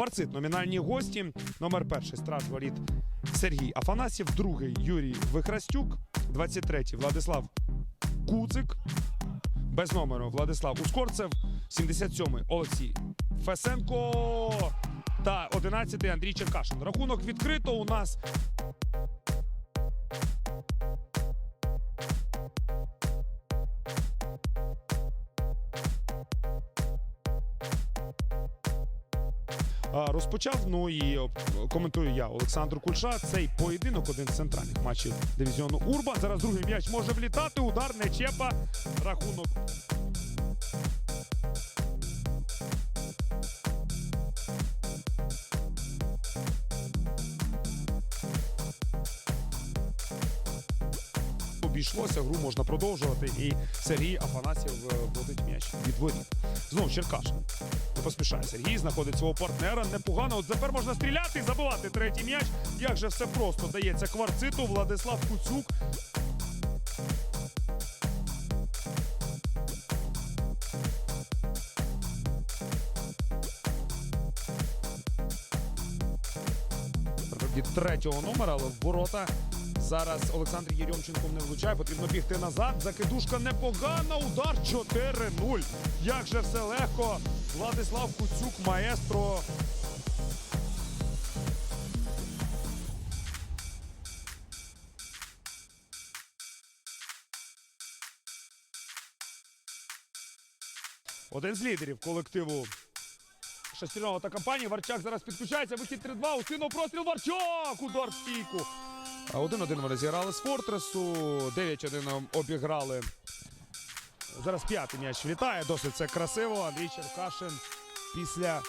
Кварцит, номінальні гості. Номер перший страж воріт Сергій Афанасів, другий Юрій Вихрастюк, 23-й Владислав Куцик, без номеру Владислав Ускорцев, 77-й Олексій Фесенко та 11-й Андрій Черкашин. Рахунок відкрито у нас. Розпочав, ну і коментую я Олександр Кульша. Цей поєдинок один з центральних матчів дивізіону Урбан. Зараз другий м'яч може влітати. Удар не чепа. Рахунок. Обійшлося, гру можна продовжувати. І Сергій Афанасів е, вводить м'яч від воріт. Знову Черкашин. Не поспішає Сергій, знаходить свого партнера. Непогано. От тепер можна стріляти і забивати третій м'яч. Як же все просто дається кварциту. Владислав Куцюк. Від третього номера, але в ворота зараз Олександр Єрьомченков не влучає. Потрібно бігти назад. Закидушка непогана. Удар 4-0. Як же все легко. Владислав Куцюк, маестро. Один з лідерів колективу шестернова та компанії. Варчак зараз підключається. Вихід 3-2. Устинув простріл. Варчак! Удар в стійку. А 1-1 вони зіграли з Фортресу. 9-1 обіграли. Зараз п'ятий м'яч влітає. Досить це красиво. Андрій Черкашин після.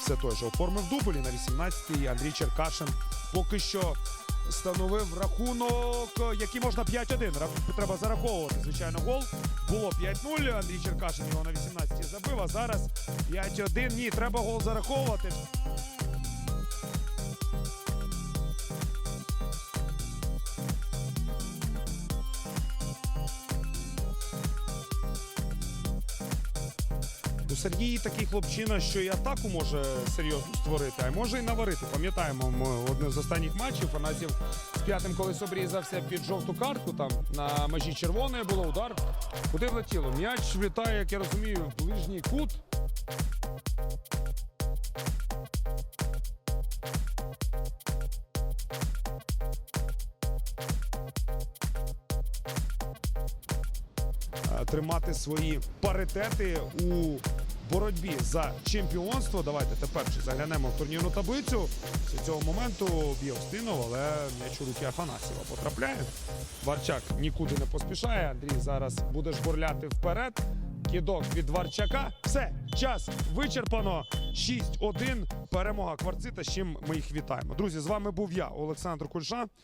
Все той же оформив дубль. На 18-й Андрій Черкашин поки що становив рахунок, який можна 5-1. Ра- Треба зараховувати. Звичайно, гол. Було 5-0. Андрій Черкашин його на 18-й забив. А зараз 5-1. Ні, треба гол зараховувати. У Сергії такий хлопчина, що і атаку може серйозно створити, а може і наварити. Пам'ятаємо, ми одне з останніх матчів Фанасів з п'ятим колись обрізався під жовту картку. Там на межі червоної було удар. Куди влетіло? М'яч влітає, як я розумію, в ближній кут. тримати свої паритети у боротьбі за чемпіонство. Давайте тепер ще заглянемо в турнірну таблицю. З цього моменту б'є Устинов, але м'яч у руки Афанасьєва потрапляє. Варчак нікуди не поспішає. Андрій зараз буде жбурляти вперед. Кідок від Варчака. Все, час вичерпано. 6-1. Перемога кварцита. З чим ми їх вітаємо. Друзі, з вами був я, Олександр Кульша.